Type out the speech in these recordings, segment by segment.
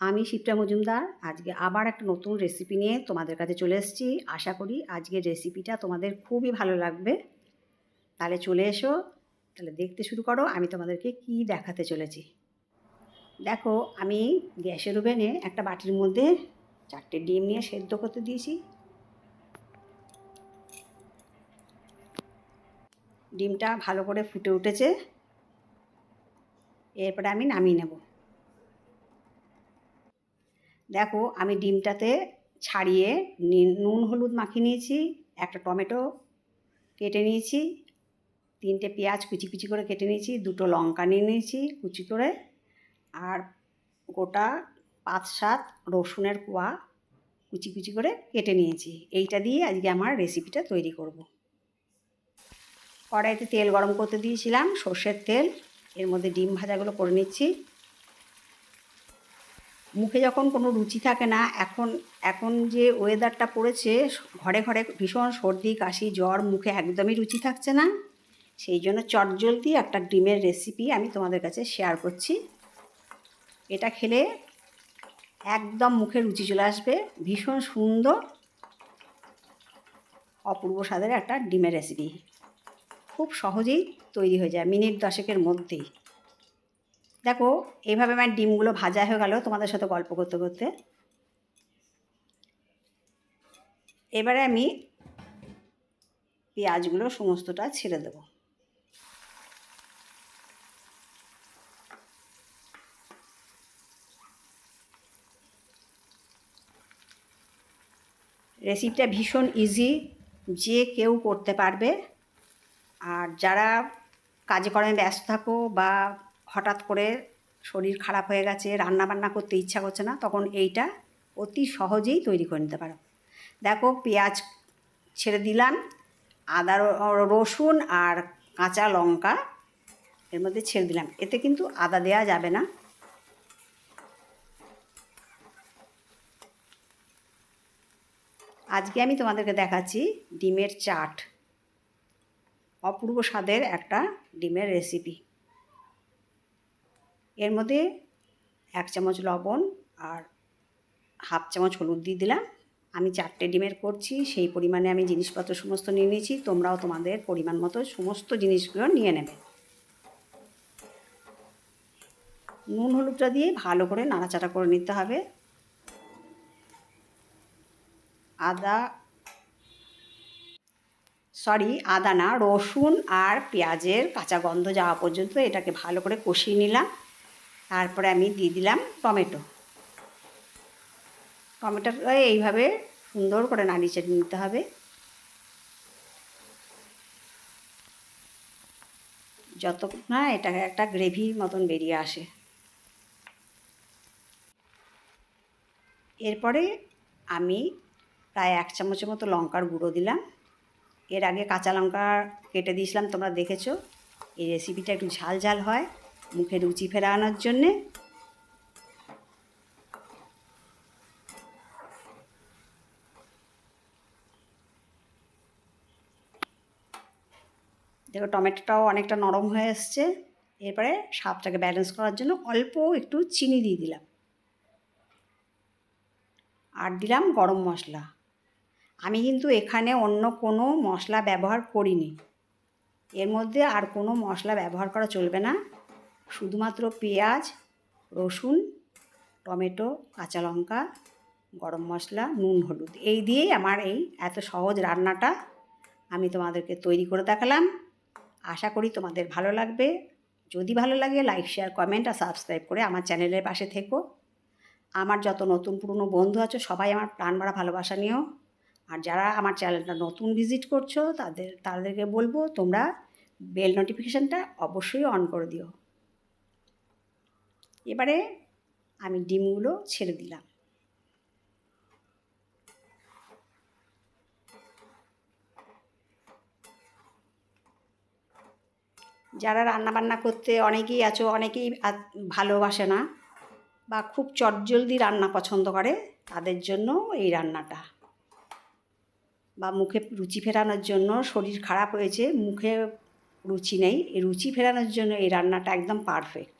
আমি শিপ্রা মজুমদার, আজকে আবার একটা নতুন রেসিপি নিয়ে তোমাদের কাছে চলে এসেছি। আশা করি আজকের রেসিপিটা তোমাদের খুবই ভালো লাগবে। তাহলে চলে এসো, তাহলে দেখতে শুরু করো, আমি তোমাদেরকে কি দেখাতে চলেছি। দেখো, আমি গ্যাসের ওভেনে একটা বাটির মধ্যে চারটে ডিম নিয়ে সেদ্ধ করতে দিয়েছি। ডিমটা ভালো করে ফুটে উঠেছে। এরপরে আমি নামিয়ে নেব। দেখো আমি ডিমটাতে ছাড়িয়ে নুন হলুদ মাখিয়ে নিয়েছি, একটা টমেটো কেটে নিয়েছি, তিনটে পেঁয়াজ কুচি কুচি করে কেটে নিয়েছি, দুটো লঙ্কা নিয়ে নিয়েছি কুচি করে, আর গোটা পাঁচ সাত রসুনের কোয়া কুচি কুচি করে কেটে নিয়েছি। এইটা দিয়ে আজকে আমার রেসিপিটা তৈরি করব। কড়াইতে তেল গরম করতে দিয়েছিলাম, সর্ষের তেল, এর মধ্যে ডিম ভাজাগুলো করে নিচ্ছি। মুখে যখন কোনো রুচি থাকে না, এখন এখন যে ওয়েদারটা পড়েছে, ঘরে ঘরে ভীষণ সর্দি, কাশি, জ্বর, মুখে একদমই রুচি থাকছে না। সেই জন্য চটজলদি একটা ডিমের রেসিপি আমি তোমাদের কাছে শেয়ার করছি। এটা খেলে একদম মুখে রুচি চলে আসবে, ভীষণ সুন্দর, অপূর্ব স্বাদের একটা ডিমের রেসিপি খুব সহজেই তৈরি হয়ে যায়, মিনিট দশেকের মধ্যেই। দেখো, এইভাবে আমার ডিমগুলো ভাজা হয়ে গেল, তোমাদের সাথে গল্প করতে করতে। এবারে আমি পেঁয়াজগুলো সমস্তটা ছেড়ে দেব। রেসিপিটা ভীষণ ইজি যে কেউ করতে পারবে। আর যারা কাজে কর্মে ব্যস্ত থাকো বা হঠাৎ করে শরীর খারাপ হয়ে গেছে রান্না বান্না করতে ইচ্ছা করছে না, তখন এইটা অতি সহজেই তৈরি করে নিতে পারো। দেখো পেঁয়াজ ছেড়ে দিলাম, আদা রসুন আর কাঁচা লঙ্কা এর মধ্যে ছেড়ে দিলাম। এতে কিন্তু আদা দেওয়া যাবে না। আজকে আমি তোমাদেরকে দেখাচ্ছি ডিমের চাট। অপূর্ব স্বাদের একটা ডিমের রেসিপি এর মধ্যে এক চামচ লবণ আর হাফ চামচ হলুদ দিয়ে দিলাম। আমি চারটে ডিমের করছি, সেই পরিমাণে আমি জিনিসপত্র সমস্ত নিয়ে নিয়েছি, তোমরাও তোমাদের পরিমাণ মতো সমস্ত জিনিসগুলো নিয়ে নেবে। নুন হলুদটা দিয়ে ভালো করে নাড়াচাড়া করে নিতে হবে। আদা, সরি, আদা না, রসুন আর পেঁয়াজের কাঁচা গন্ধ যাওয়া পর্যন্ত এটাকে ভালো করে কষিয়ে নিলাম। তারপরে আমি দিয়ে দিলাম টমেটো। টমেটোটা এইভাবে সুন্দর করে নাড়িয়ে চাড়িয়ে নিতে হবে। যত না এটা একটা গ্রেভির মতন বেরিয়ে আসে। এরপরে আমি প্রায় এক চামচের মতো লঙ্কার গুঁড়ো দিলাম। এর আগে কাঁচা লঙ্কা কেটে দিয়েছিলাম, তোমরা দেখেছ। এই রেসিপিটা একটু ঝাল ঝাল হয়। মুখে রুচি ফেরানোর জন্যে। দেখো, টমেটোটাও অনেকটা নরম হয়ে এসছে। এরপরে স্বাদটাকে ব্যালেন্স করার জন্য অল্প একটু চিনি দিয়ে দিলাম। আর দিলাম গরম মশলা। আমি কিন্তু এখানে অন্য কোনো মশলা ব্যবহার করিনি। এর মধ্যে আর কোনো মশলা ব্যবহার করা চলবে না। শুধুমাত্র পেঁয়াজ, রসুন, টমেটো, কাঁচা লঙ্কা, গরম মশলা, নুন, হলুদ। এই দিয়েই আমার এই এত সহজ রান্নাটা আমি তোমাদেরকে তৈরি করে দেখালাম। আশা করি তোমাদের ভালো লাগবে। যদি ভালো লাগে, লাইক, শেয়ার, কমেন্ট আর সাবস্ক্রাইব করে আমার চ্যানেলের পাশে থেকো। আমার যত নতুন পুরনো বন্ধু আছে, সবাই আমার প্রাণ ভরা ভালোবাসা নিও। আর যারা আমার চ্যানেলটা নতুন ভিজিট করছ, তাদের, তাদেরকে বলব, তোমরা বেল নোটিফিকেশানটা অবশ্যই অন করে দিও। এবারে আমি ডিমগুলো ছেড়ে দিলাম। যারা রান্না বান্না করতে অনেকেই আছো, অনেকেই ভালোবাসে না বা খুব চটজলদি রান্না পছন্দ করে, তাদের জন্য এই রান্নাটা। বা মুখে রুচি ফেরানোর জন্য শরীর খারাপ হয়েছে, মুখে রুচি নেই রুচি ফেরানোর জন্য এই রান্নাটা একদম পারফেক্ট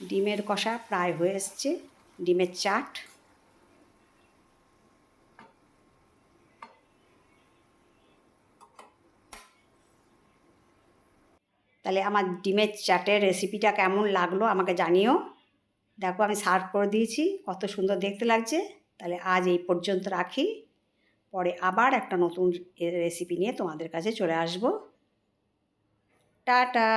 ডিমের কষা প্রায় হয়ে এসছে, ডিমের চাট। তাহলে আমার ডিমের চাটের রেসিপিটা কেমন লাগল আমাকে জানিও। দেখো আমি সার্ভ করে দিয়েছি, কত সুন্দর দেখতে লাগছে। তাহলে আজ এই পর্যন্ত রাখি। পরে আবার একটা নতুন রেসিপি নিয়ে তোমাদের কাছে চলে আসব। টাটা!